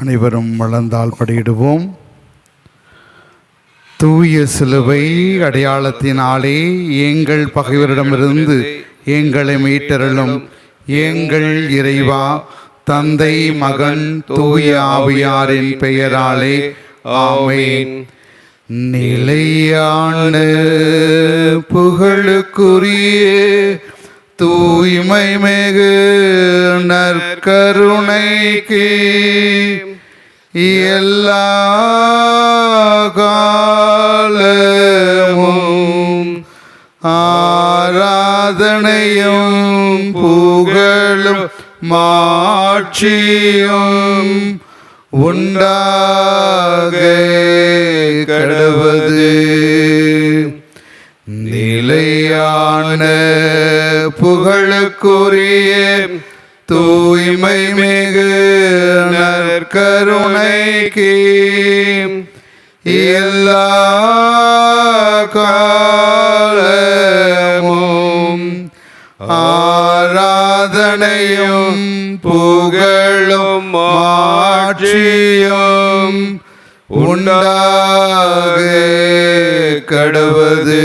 அனைவரும் வளர்ந்தால் படியிடுவோம். தூய சிலுவை அடையாளத்தினாலே எங்கள் பகைவரிடமிருந்து எங்களை மீட்டருளும். எங்கள் இறைவா தந்தை மகன் தூய ஆவியாரின் பெயராலே ஆமென். நிலையான புகழுக்குரிய தூய்மை மிகு நற்கருணைக்கு எல்லா காலமும் ஆராதனையும் புகழும் மாட்சியும் உண்டாக கடவது நிலையான புகழுக்குரிய தூய்மை மிகு நற்கருணைக்கு எல்லா காலமும் ஆராதனையும் புகழும் மாற்றியும் உண்டாக கடவது.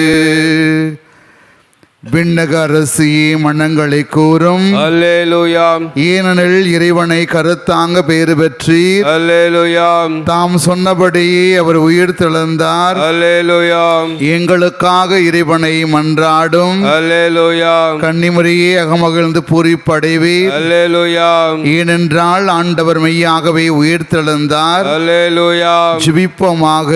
விண்ணக அரசியே மன்னங்களை கூறும். ஏனெனில் இறைவனை கருத்தாங்க பேறு அல்லேலூயா. தாம் சொன்னபடியே அவர் உயிர் தெழுந்தார். எங்களுக்காக இறைவனை மன்றாடும். கன்னிமுறையே அகமகிழ்ந்து பூரிப்படைவீர். அல்லேலூயா. ஏனென்றால் ஆண்டவர் மெய்யாகவே உயிர் தெழுந்தார். ஜிபிப்போமாக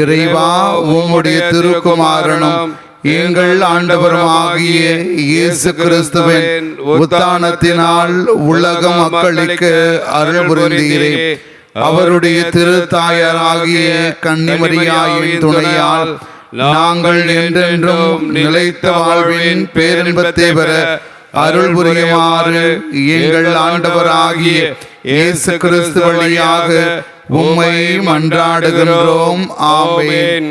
இறைவா உம்முடைய திருக்குமாரனும் எங்கள் ஆண்டவருமாகிய இயேசு கிறிஸ்துவின் உத்தானத்தினால் உலக மக்களுக்கு அருள் புரிந்தீரே. அவருடைய திருத்தாயராகிய கன்னிமரியாயின் துணையால் நாங்கள் என்றென்றும் நிலைத்த வாழ்வின் பேரின்பத்தை பெற அருள் புரியுமாறு எங்கள் ஆண்டவராகிய இயேசு கிறிஸ்து வழியாக உம்மை மன்றாடுகின்றோம். ஆமென்.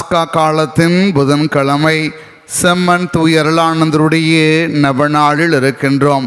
பாஸ்கா காலத்தின் புதன்கிழமை செம்மன் தூயரளானந்தருடைய நவநாளில் இருக்கின்றோம்.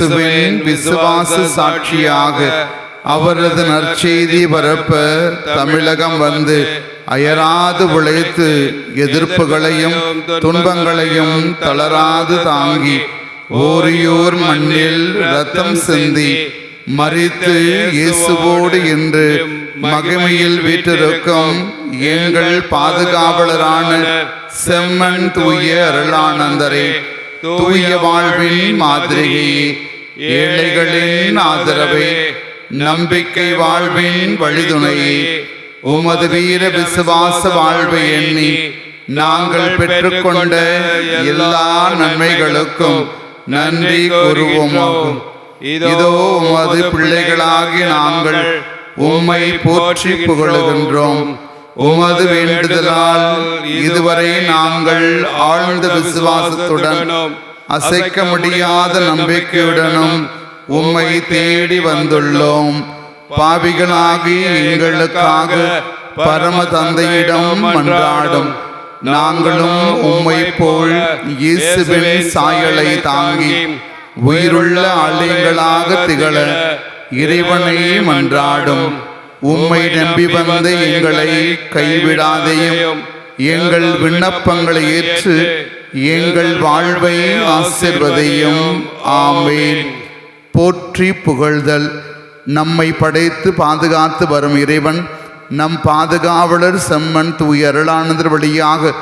இயேசுவின் விசுவாச சாட்சியாக அவரது நற்செய்தி பரப்ப தமிழகம் வந்து அயராது உழைத்து எதிர்ப்புகளையும் துன்பங்களையும் தளராது தாங்கி ஓரியோர் மண்ணில் ரத்தம் சிந்தி மறித்து இயேசுவோடு என்று மகிமையில் வீற்றிருக்கும் எங்கள் பாதுகாவலரான செம்மன் தூய அருளானந்தரே தூய வாழ்வின் மாதிரியை ஏழைகளின் ஆதரவே நம்பிக்கை வாழ்வின் வழிதுணையே உமது வீர விசுவாச வாழ்வை எண்ணி நாங்கள் பெற்றுக்கொண்ட எல்லா நன்மைகளுக்கும் நன்றி கூறுவோமாகும். இதோ உமது பிள்ளைகளாகி நாங்கள் உம்மை போற்றி புகழுகின்றோம். உமது வேண்டுதலால் இதுவரை நாங்கள் ஆழ்ந்த விசுவாசத்துடன் அசைக்க முடியாத நம்பிக்கையுடனும் உம்மை தேடி வந்துள்ளோம். பாவிகளாகி எங்களுக்காக பரம தந்தையிடம் மன்றாடும். நாங்களும் உம்மை போல் இயேசுவின் சாயலை தாங்கி உயிருள்ள ஆலயங்களாக திகழ இறைவனை மன்றாடும். உம்மை நம்பி வந்த எங்களை கைவிடாதையும் எங்கள் விண்ணப்பங்களை ஏற்று எங்கள் வாழ்வை ஆசிர்வதையும். ஆமேன். போற்றி புகழ்தல். நம்மை படைத்து பாதுகாத்து வரும் இறைவன். நம் பாதுகாவலர் செம்மன் தூய அருளானந்தர் வழியாக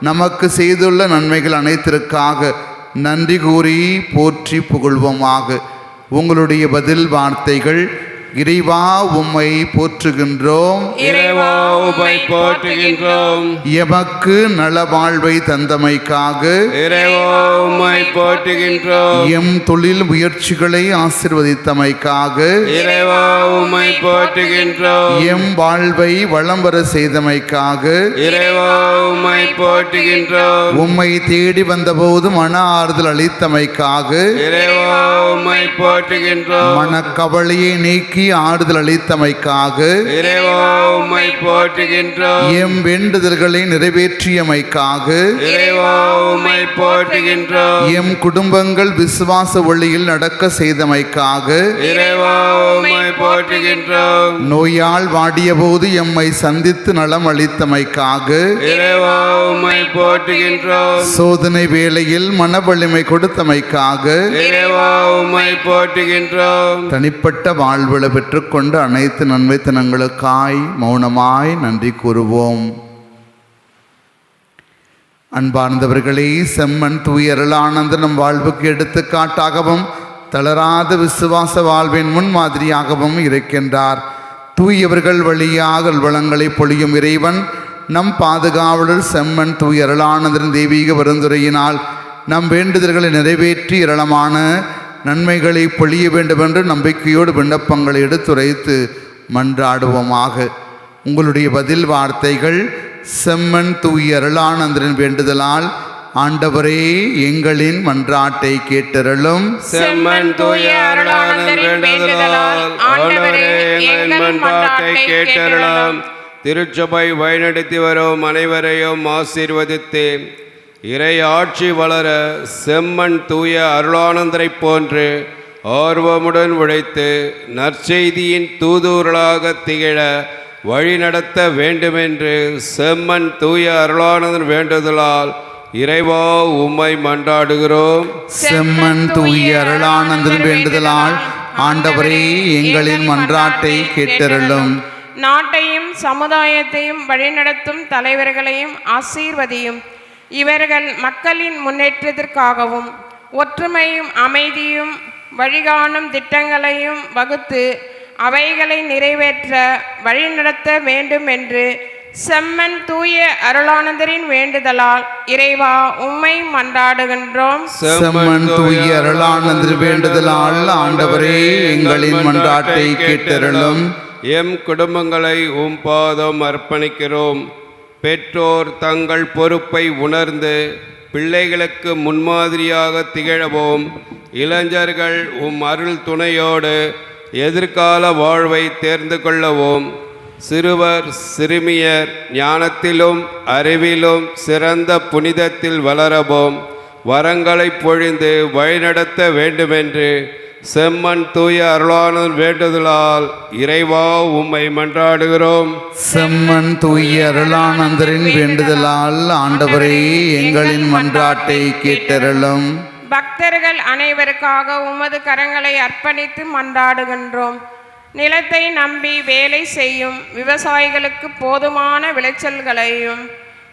நமக்கு செய்துள்ள நன்மைகள் அனைத்திற்காக நன்றி கூறி போற்றி புகழ்வோமாக. உங்களுடைய பதில் வார்த்தைகள் இறைவா உம்மை போற்றுகின்றோம். இறைவா உமை போற்றுகின்றோம். எமக்கு நலவாழ்வை தந்தமைக்காக இறைவா உம்மை போற்றுகின்றோம். எம் தொழில் முயற்சிகளை ஆசிர்வதித்தமைக்காக இறைவா உம்மை போற்றுகின்றோம். எம் வாழ்வை வளம் வர செய்தமைக்காக இறைவா உம்மை போற்றுகின்றோம். உம்மை தேடி வந்தபோது மன ஆறுதல் அளித்தமைக்காக இறைவா உம்மை போற்றுகின்றோம். மனக்கவலையை நீக்கி ஆறுதல் அளித்தமைக்காக இறைவா உம்மை போற்றுகின்றோம். எம் வேண்டுதல்களை நிறைவேற்றியமைக்காக உம்மை போற்றுகின்றோம். எம் குடும்பங்கள் விசுவாச வழியில் நடக்க செய்தமைக்காக இறைவா உம்மை போற்றுகின்றோம். நோயால் வாடியபோது எம்மை சந்தித்து நலம் அளித்தமைக்காக உம்மை போற்றுகின்றோம். சோதனை வேளையில் மனவலிமை கொடுத்தமைக்காக இறைவா உம்மை போற்றுகின்றோம். தனிப்பட்ட வாழ்வுல பெற்றுக்கொண்டு அனைத்து நன்மைத்தனங்களுக்காய் மௌனமாய் நன்றி கூறுவோம். அன்பார்ந்தவர்களே செம்மன் தூயரலானந்த நம் வாழ்வுக்கு எடுத்துக்காட்டாகவும் தளராத விசுவாச வாழ்வின் முன்மாதிரியாகவும் இருக்கின்றார். தூயவர்கள் வழியாக வளங்களை பொழியும் இறைவன் நம் பாதுகாவலர் செம்மன் தூயரலானந்தரின் தெய்வீக பரிந்துரையினால் நம் வேண்டுதல்களை நிறைவேற்றி இரளமான நன்மைகளை பொழிய வேண்டும் என்று நம்பிக்கையோடு விண்ணப்பங்களை எடுத்துரைத்து மன்றாடுவோமாக. உங்களுடைய பதில் வார்த்தைகள் செம்மன் தூய அருளானந்தரின் வேண்டுதலால் ஆண்டவரே எங்களின் மன்றாட்டை கேட்டருளும். செம்மன் தூய அருளானந்தரின் வேண்டுதலால் ஆண்டவரே மன்றாட்டை கேட்டருளாம். திருச்சபை வழிநடத்தி வரும் அனைவரையும் ஆசீர்வதித்து இறை ஆட்சி வளர செம்மன் தூய அருளானந்தரைப் போன்று ஆர்வமுடன் உழைத்து நற்செய்தியின் தூதூர்களாக திகழ வழிநடத்த வேண்டுமென்று செம்மன் தூய அருளானந்தன் வேண்டுதலால் இறைவா உம்மை மன்றாடுகிறோம். செம்மன் தூய அருளானந்தரின் வேண்டுதலால் ஆண்டவரே எங்களின் மன்றாட்டை கேட்டருளும். நாட்டையும் சமுதாயத்தையும் வழிநடத்தும் தலைவர்களையும் ஆசீர்வதியும். இவர்கள் மக்களின் முன்னேற்றத்திற்காகவும் ஒற்றுமையும் அமைதியும் வழிகாணும் திட்டங்களையும் வகுத்து அவைகளை நிறைவேற்ற வழிநடத்த வேண்டும் என்று செம்மன் தூய அருளானந்தரின் வேண்டுதலால் இறைவா உம்மை மன்றாடுகின்றோம். செம்மன் தூய அருளானந்தர் வேண்டுதலால் ஆண்டவரே எங்களின் மன்றாட்டை கேட்டருளும். எம் குடும்பங்களை உம் பாதம் அர்ப்பணிக்கிறோம். பெற்றோர் தங்கள் பொறுப்பை உணர்ந்து பிள்ளைகளுக்கு முன்மாதிரியாக திகழவும் இளைஞர்கள் உம் அருள் துணையோடு எதிர்கால வாழ்வை தேர்ந்து கொள்ளவும் சிறுவர் சிறுமியர் ஞானத்திலும் அறிவிலும் சிறந்த புனிதத்தில் வளரவும் வரங்களை பொழிந்து வழிநடத்த வேண்டுமென்று செம்மன் தூய அருளானன் வேண்டுதலால் இறைவா உம்மை மன்றாடுகிறோம். செம்மன் தூய அருளானந்தரின் வேண்டுதலால் ஆண்டவரே எங்களின் மன்றாட்டை கேட்டருளும். பக்தர்கள் அனைவருக்காக உமது கரங்களை அர்ப்பணித்து மன்றாடுகின்றோம். நிலத்தை நம்பி வேலை செய்யும் விவசாயிகளுக்கு போதுமான விளைச்சல்களையும்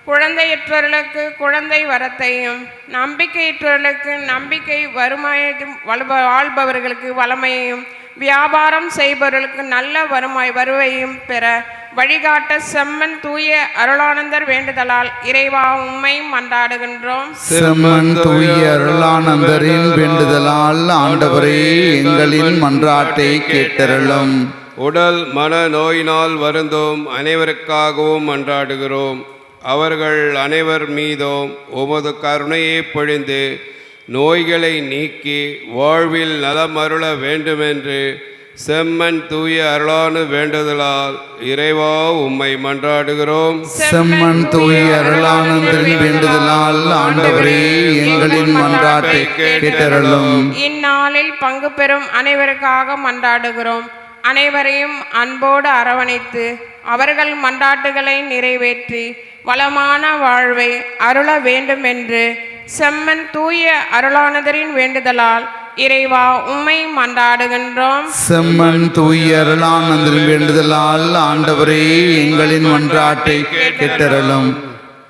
குழந்தையற்றவர்களுக்கு குழந்தை வரத்தையும் நம்பிக்கையற்றவர்களுக்கு நம்பிக்கை வருமாயம் வலுவ- வாழ்பவர்களுக்கு வளமையையும் வியாபாரம் செய்பவர்களுக்கு நல்ல வருமாய் வருவையும் பெற வழிகாட்ட செம்மன் தூய அருளானந்தர் வேண்டுதலால் இறைவா உம்மை மன்றாடுகின்றோம். செம்மன் தூய அருளானந்தரின் வேண்டுதலால் ஆண்டவரே எங்களின் மன்றாட்டை கேட்டருளும். உடல் மன நோயினால் வருந்தும். அனைவருக்காகவும் மன்றாடுகிறோம். அவர்கள் அனைவர் மீதும் உமது கருணையை பொழிந்து நோய்களை நீக்கி வாழ்வில் நலமருள வேண்டுமென்று செம்மன் தூய அருளானு வேண்டுதலால் இறைவா உம்மை மன்றாடுகிறோம். செம்மன் தூய அருளானந்தரின் வேண்டுதலால் ஆண்டவரே எங்களின் மன்றாட்டை கேட்டருளும். இந்நாளில் பங்கு பெறும் அனைவருக்காக மன்றாடுகிறோம். அனைவரையும் அன்போடு அரவணைத்து அவர்கள் மன்றாட்டுகளை நிறைவேற்றி வளமான வாழ்வை அருள வேண்டுமென்று செம்மன் தூய அருளானதரின் வேண்டுதலால் இறைவா உம்மை மன்றாடுகின்றோம். செம்மன் தூய அருளானந்தரின் வேண்டுதலால் ஆண்டவரே எங்களின் மன்றாட்டை கேட்டருளும்.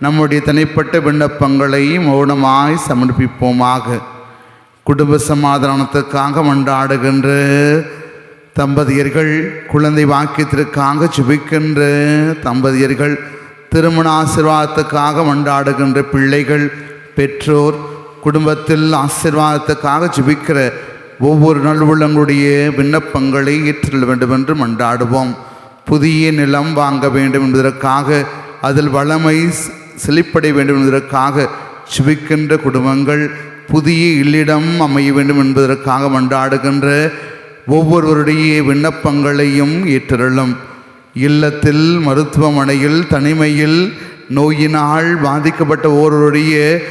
நம்முடைய தனிப்பட்ட விண்ணப்பங்களை மௌனமாய் சமர்ப்பிப்போமாக. குடும்ப சமாதானத்துக்காக மன்றாடுகின்ற தம்பதியர்கள் குழந்தை வாக்கியத்திற்காக சுபிக்கின்ற தம்பதியர்கள் திருமண ஆசிர்வாதத்துக்காக மண்டாடுகின்ற பிள்ளைகள் பெற்றோர் குடும்பத்தில் ஆசீர்வாதத்துக்காக ஜெபிக்கிற ஒவ்வொரு நல்வுள்ளங்களுடைய விண்ணப்பங்களை ஏற்றுக்கொள்ள வேண்டும் என்று மண்டாடுவோம் புதிய நிலம் வாங்க வேண்டும் என்பதற்காக அதில் வளமை செழிப்படை வேண்டும் என்பதற்காக சுபிக்கின்ற குடும்பங்கள் புதிய இல்லிடம் அமைய வேண்டும் என்பதற்காக மண்டாடுகின்ற ஒவ்வொருவருடைய விண்ணப்பங்களையும் ஏற்றருளும். இல்லத்தில் மருத்துவமனையில் தனிமையில் நோயினால் பாதிக்கப்பட்ட ஒருவருடைய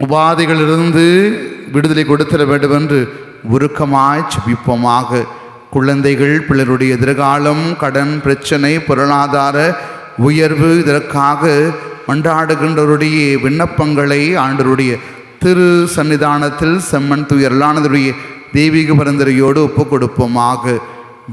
உபாதைகளிலிருந்து விடுதலை கொடுத்திட வேண்டும் என்று உருக்கமாய் செபிப்போமாக குழந்தைகள் பிள்ளைகளுடைய எதிர்காலம் கடன் பிரச்சனை பொருளாதார உயர்வு இதற்காக மன்றாடுகின்றவருடைய விண்ணப்பங்களை ஆண்டருடைய திரு சன்னிதானத்தில் செம்மன் துயரலானதுடைய தெய்வீக பரந்தரையோடு ஒப்பு கொடுப்போமாக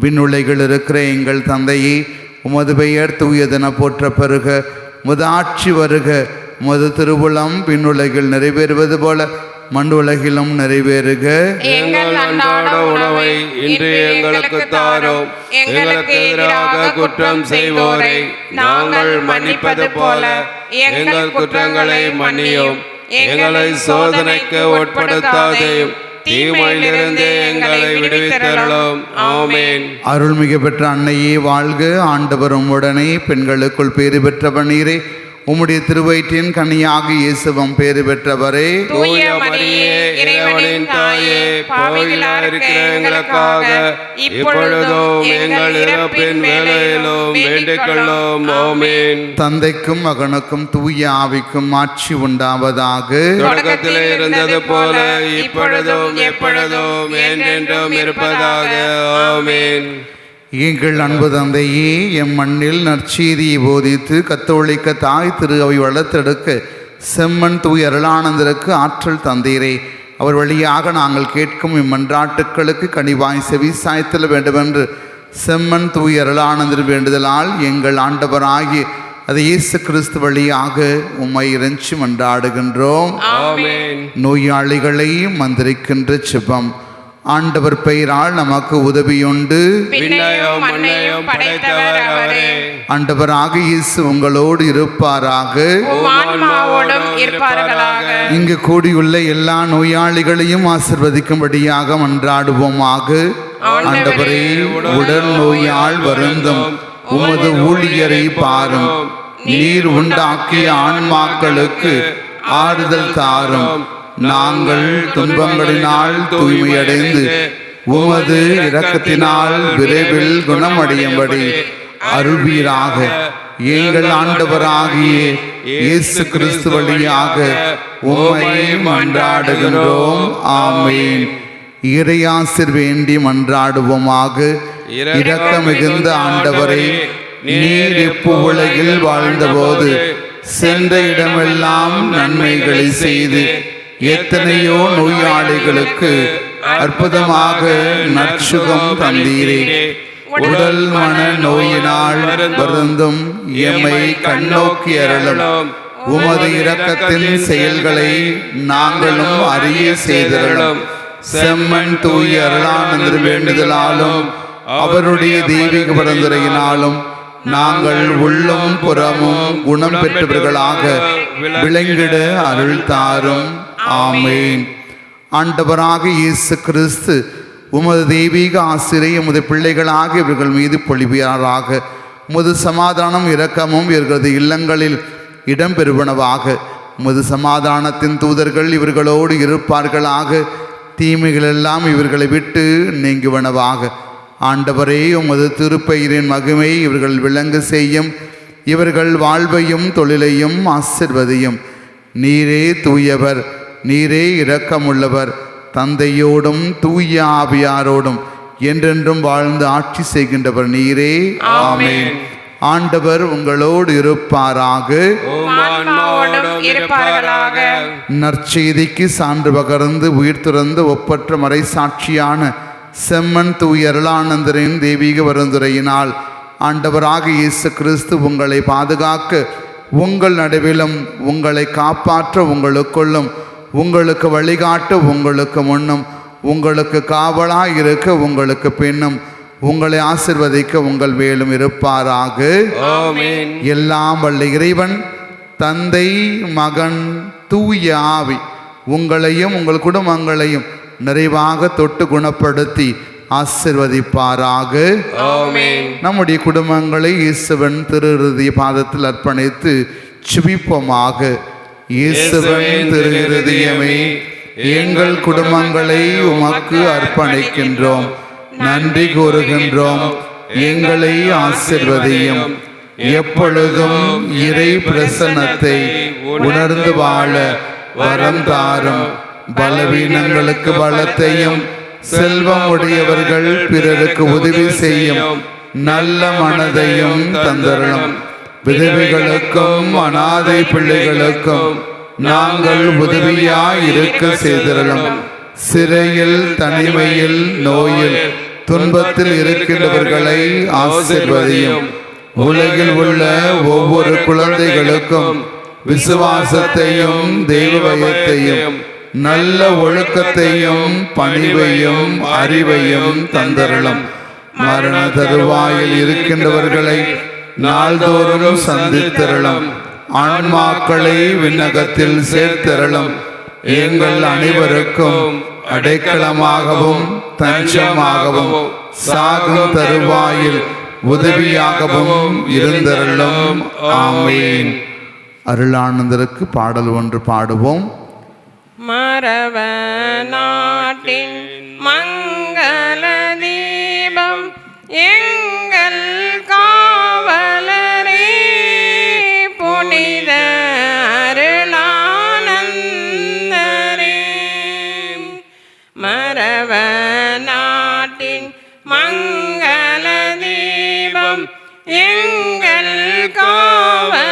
விண்ணுலைகள் இருக்கிற எங்கள் தந்தையை உமது பெயர் தூயதென போற்ற பெருக உமது ஆட்சி வருக. உமது திருவுளம் விண்ணுலகில் நிறைவேறுவது போல மண்ணுலகிலும் நிறைவேறுக. எங்கள் அன்றாட உணவை இன்று எங்களுக்கு தாரும். எங்களுக்கு எதிராக குற்றம் செய்வோரை நாங்கள் மன்னிப்பது போல எங்கள் குற்றங்களை மன்னியும். எங்களை சோதனைக்கு உட்படுத்தாதேயும். தீமையிலிருந்து எங்களை விடுவித்தருளும். ஆமென். அருள்மிகு பெற்ற அன்னையே வாழ்க. ஆண்டவரும் உடனே பெண்களுக்குள் பேறு பெற்றவர் நீரே. உம்முடைய திருவயிற்றின் கனியாக இயேசுவம் பேறு பெற்றவரே. தூய மரியே இறைவனின் தாயே பாவிகளாக இருக்கிற எங்களுக்காக இப்பொழுதும் எங்கள் இறப்பின் வேளையிலும் வேண்டிக் கொள்ளும் ஆமென். தந்தைக்கும் மகனுக்கும் தூய ஆவிக்கும் ஆட்சி உண்டாவதாக. தொடக்கத்தில் இருந்தது போல இப்பொழுதும் எப்பொழுதும் என்றென்றும் இருப்பதாக. ஆமென். எங்கள் அன்பு தந்தையே எம் மண்ணில் நற்செய்தியை போதித்து கத்தோலிக்க தாய் திரு அவை வளர்த்தெடுக்க செம்மன் தூய் அருளானந்தருக்கு ஆற்றல் தந்தீரே. அவர் வழியாக நாங்கள் கேட்கும் இம்மன்றாட்டுக்களுக்கு கனிவாய் செவி சாய்த்தல வேண்டுமென்று செம்மன் தூய் அருளானந்தர் வேண்டுதலால் எங்கள் ஆண்டவராகிய அது இயேசு கிறிஸ்து வழியாக உம்மை இறைஞ்சி மன்றாடுகின்றோம் ஆமென். நோயாளிகளை மந்திரிக்கின்ற செபம். ஆண்டவர் பெயரால் நமக்கு உதவியுண்டு. ஆண்டவராக இயேசு உங்களோடு இருப்பாராக. இங்கு கூடியுள்ள எல்லா நோயாளிகளையும் ஆசிர்வதிக்கும்படியாக மன்றாடுவோமாக. ஆண்டவரே உடல் நோயால் வருந்தும். உமது ஊழியரை பாரும். நீர் உண்டாக்கிய ஆன்மாக்களுக்கு ஆறுதல் தாரும். நாங்கள் துன்பங்களினால் தூய்மையடைந்து உமது இரக்கத்தினால் விரைவில் குணமடையும்படி அருள்வீராக. எங்கள் ஆண்டவராகிய இயேசு கிறிஸ்து வழியாக உம்மை மன்றாடுகின்றோம். ஆமேன். இறையாசிர் வேண்டி மன்றாடுவோமாக. இரக்க மிகுந்த ஆண்டவரை நீர் இப்பு உலகில் வாழ்ந்தபோது சென்ற இடமெல்லாம் நன்மைகளை செய்து எத்தனையோ நோயாளிகளுக்கு அற்புதமாக நற்சுகம் தந்தீரே. உடல் மன நோயினால் வருந்தும் எம்மை கண்ணோக்கி அருளும். உமது இரக்கத்தின் செயல்களை நாங்களும் அறிய செய்தருளும் செம்மன் தூய அருளானந்தர் வேண்டுதலாலும் அவருடைய தெய்வீக பரந்துரையினாலும் நாங்கள் உள்ளும் புறமும் குணம் பெற்றவர்களாக விளங்கிட அருள் தாரும். ஆமேன். ஆண்டவராக இயேசு கிறிஸ்து உமது தெய்வீக ஆசிரியை உமது பிள்ளைகளாக இவர்கள் மீது பொழிவியாராக. உமது சமாதானம் இரக்கமும் இவர்களது இல்லங்களில் இடம்பெறுவனவாக. உமது சமாதானத்தின் தூதர்கள் இவர்களோடு இருப்பார்களாக. தீமைகளெல்லாம் இவர்களை விட்டு நீங்குவனவாக. ஆண்டவரே உமது திருப்பெயரின் மகிமை இவர்கள் விளங்கு செய்யும். இவர்கள் வாழ்வையும் தொழிலையும் ஆசிர்வதையும். நீரே தூயவர். நீரே இரக்கமுள்ளவர் தந்தையோடும் தூய ஆவியாரோடும் என்றென்றும் வாழ்ந்து ஆட்சி செய்கின்றவர் நீரே. ஆமென். ஆண்டவர் உங்களோடு இருப்பாராக. நற்செய்திக்கு சான்று பகர்ந்து உயிர் துறந்து ஒப்பற்ற மறைசாட்சியான செம்மன் தூய அருளானந்தரின் தெய்வீக வருந்துரையினால் ஆண்டவராக இயேசு கிறிஸ்து உங்களை பாதுகாக்க உங்கள் நடுவிலும் உங்களை காப்பாற்ற உங்களுக்குள்ளும் உங்களுக்கு வழிகாட்ட உங்களுக்கு முன்னும் உங்களுக்கு காவலாய் இருக்க உங்களுக்கு பின்னும் உங்களை ஆசிர்வதிக்க உங்கள் மேலும் இருப்பாராக. எல்லாம் வல்ல இறைவன் தந்தை மகன் தூய ஆவி உங்களையும் உங்கள் குடும்பங்களையும் நிறைவாக தொட்டு குணப்படுத்தி ஆசிர்வதிப்பாராக. நம்முடைய குடும்பங்களை இயேசுவன் திருஇறுதி பாதத்தில் அர்ப்பணித்து சுபிப்போமாக இயேசுவன் திருஇறுதியமே எங்கள் குடும்பங்களை உமக்கு அர்ப்பணிக்கின்றோம். நன்றி கூறுகின்றோம். எங்களை ஆசிர்வதியும். எப்பொழுதும் இறை பிரசன்னத்தை உணர்ந்து வாழ வரம் தாரும். பலவீனங்களுக்கு பலத்தையும் செல்வம் உடையவர்கள் பிறருக்கு உதவி செய்யும். நல்ல மனதையும் தந்தரணும். விதவைகளுக்கும் அனாதை பிள்ளைகளுக்கும் நாங்கள் உதவியாய் இருக்க செய்திரலும் சிறையில் தனிமையில் நோயில் துன்பத்தில் இருக்கின்றவர்களை ஆசிர்வதியும். உலகில் உள்ள ஒவ்வொரு குழந்தைகளுக்கும் விசுவாசத்தையும் தெய்வயத்தையும் நல்ல ஒழுக்கத்தையும் பணிவையும் அறிவையும் தந்தரலும் மரண தருவாயில் இருக்கின்றவர்களை நாள்தோறும் சந்தித்திரளும். ஆன்மாக்களை விண்ணகத்தில் சேர்த்திரளும். எங்கள் அனைவருக்கும் அடைக்கலமாகவும் தஞ்சமாகவும் சாகும் தருவாயில் உதவியாகவும் இருந்தருளும். ஆமேன். அருளானந்தருக்கு பாடல் ஒன்று பாடுவோம். மரவ நாட்டின் மங்கள Come. welcome.